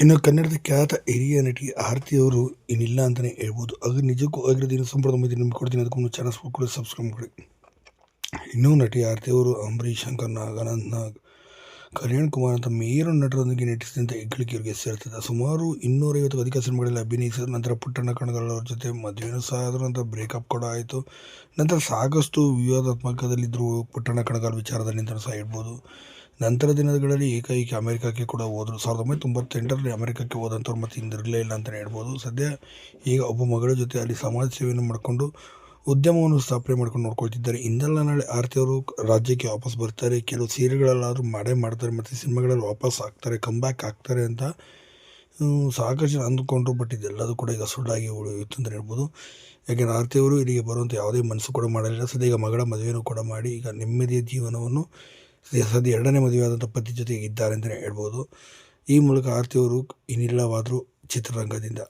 ಇನ್ನು ಕನ್ನಡದ ಖ್ಯಾತ ಹಿರಿಯ ನಟಿ ಆರತಿ ಅವರು ಏನಿಲ್ಲ ಅಂತಲೇ ಹೇಳ್ಬೋದು. ಅದು ನಿಜಕ್ಕೂ ಆಗಿರೋದು ಇನ್ನು ಸಂಪೂರ್ಣ ನಿಮ್ಗೆ ಕೊಡ್ತೀನಿ. ಅದಕ್ಕೂ ಮುಂದೆ ಚಾನಲ್ ಕೂಡ ಸಬ್ಸ್ಕ್ರೈಬ್ ಮಾಡಿ. ಇನ್ನೂ ನಟಿ ಆರತಿ ಅವರು ಅಂಬರೀಶ್ ಶಂಕರ್ ನಾಗ್ ಅನಂತ್ ನಾಗ್ ಕಲ್ಯಾಣ್ ಕುಮಾರ್ ಅಂತ ಮೇರು ನಟರೊಂದಿಗೆ ನಟಿಸಿದಂಥ ಇವರಿಗೆ ಸೇರ್ತದೆ. ಸುಮಾರು ಇನ್ನೂರೈವತ್ತು ಅಧಿಕ ಸಿನಿಮಾಗಳಲ್ಲಿ ಅಭಿನಯಿಸಿದ ನಂತರ ಪುಟ್ಟಣ್ಣ ಕಣಗಳವ್ರ ಜೊತೆ ಮದುವೆನೂ ಸಹ ಆದರೂ ನಂತರ ಬ್ರೇಕಪ್ ಕೂಡ ಆಯಿತು. ನಂತರ ಸಾಕಷ್ಟು ವಿವಾದಾತ್ಮಕದಲ್ಲಿದ್ದರೂ ಪುಟ್ಟಣ್ಣ ಕಣಗಾಲ್ ವಿಚಾರದಲ್ಲಿ ಅಂತ ಸಹ ಹೇಳ್ಬೋದು. ನಂತರ ದಿನಗಳಲ್ಲಿ ಏಕೈಕ ಅಮೆರಿಕಕ್ಕೆ ಕೂಡ ಹೋದರು. ಸಾವಿರದ ಒಂಬೈನೂರ ತೊಂಬತ್ತೆಂಟರಲ್ಲಿ ಅಮೆರಿಕಕ್ಕೆ ಹೋದಂಥವ್ರು ಮತ್ತು ಹಿಂದಿರಲೇ ಇಲ್ಲ ಅಂತಲೇ ಹೇಳ್ಬೋದು. ಸದ್ಯ ಈಗ ಒಬ್ಬ ಮಗಳ ಜೊತೆ ಅಲ್ಲಿ ಸಮಾಜ ಸೇವೆಯನ್ನು ಮಾಡಿಕೊಂಡು ಉದ್ಯಮವನ್ನು ಸ್ಥಾಪನೆ ಮಾಡ್ಕೊಂಡು ನೋಡ್ಕೊಳ್ತಿದ್ದಾರೆ. ಇಂದಲ್ಲ ನಾಳೆ ಆರತಿ ಅವರು ರಾಜ್ಯಕ್ಕೆ ವಾಪಸ್ ಬರ್ತಾರೆ. ಕೆಲವು ಸೀರೆಗಳಲ್ಲಾದರೂ ಮಾಡೇ ಮಾಡ್ತಾರೆ. ಮತ್ತು ಸಿನಿಮಾಗಳಲ್ಲಿ ವಾಪಸ್ ಆಗ್ತಾರೆ ಕಮ್ಬ್ಯಾಕ್ ಆಗ್ತಾರೆ ಅಂತ ಸಾಕಷ್ಟು ಜನ ಅಂದ್ಕೊಂಡ್ರು. ಬಟ್ ಇದೆಲ್ಲದೂ ಕೂಡ ಈಗ ಸುಳ್ಳಾಗಿ ಉಳಿಯಿತು ಅಂತ ಹೇಳ್ಬೋದು. ಯಾಕೆಂದರೆ ಆರ್ತಿಯವರು ಇಲ್ಲಿಗೆ ಬರುವಂಥ ಯಾವುದೇ ಮನಸ್ಸು ಕೂಡ ಮಾಡಲಿಲ್ಲ. ಸದ್ಯ ಈಗ ಮಗಳ ಮದುವೆಯನ್ನು ಕೂಡ ಮಾಡಿ ಈಗ ನೆಮ್ಮದಿಯ ಜೀವನವನ್ನು ಸದ್ಯ ಎರಡನೇ ಮದುವೆಯಾದಂಥ ಪತಿ ಜೊತೆಗೆ ಇದ್ದಾರೆ ಅಂತಲೇ ಹೇಳ್ಬೋದು. ಈ ಮೂಲಕ ಆರ್ತಿಯವರು ಇನ್ನಿಲ್ಲವಾದರೂ ಚಿತ್ರರಂಗದಿಂದ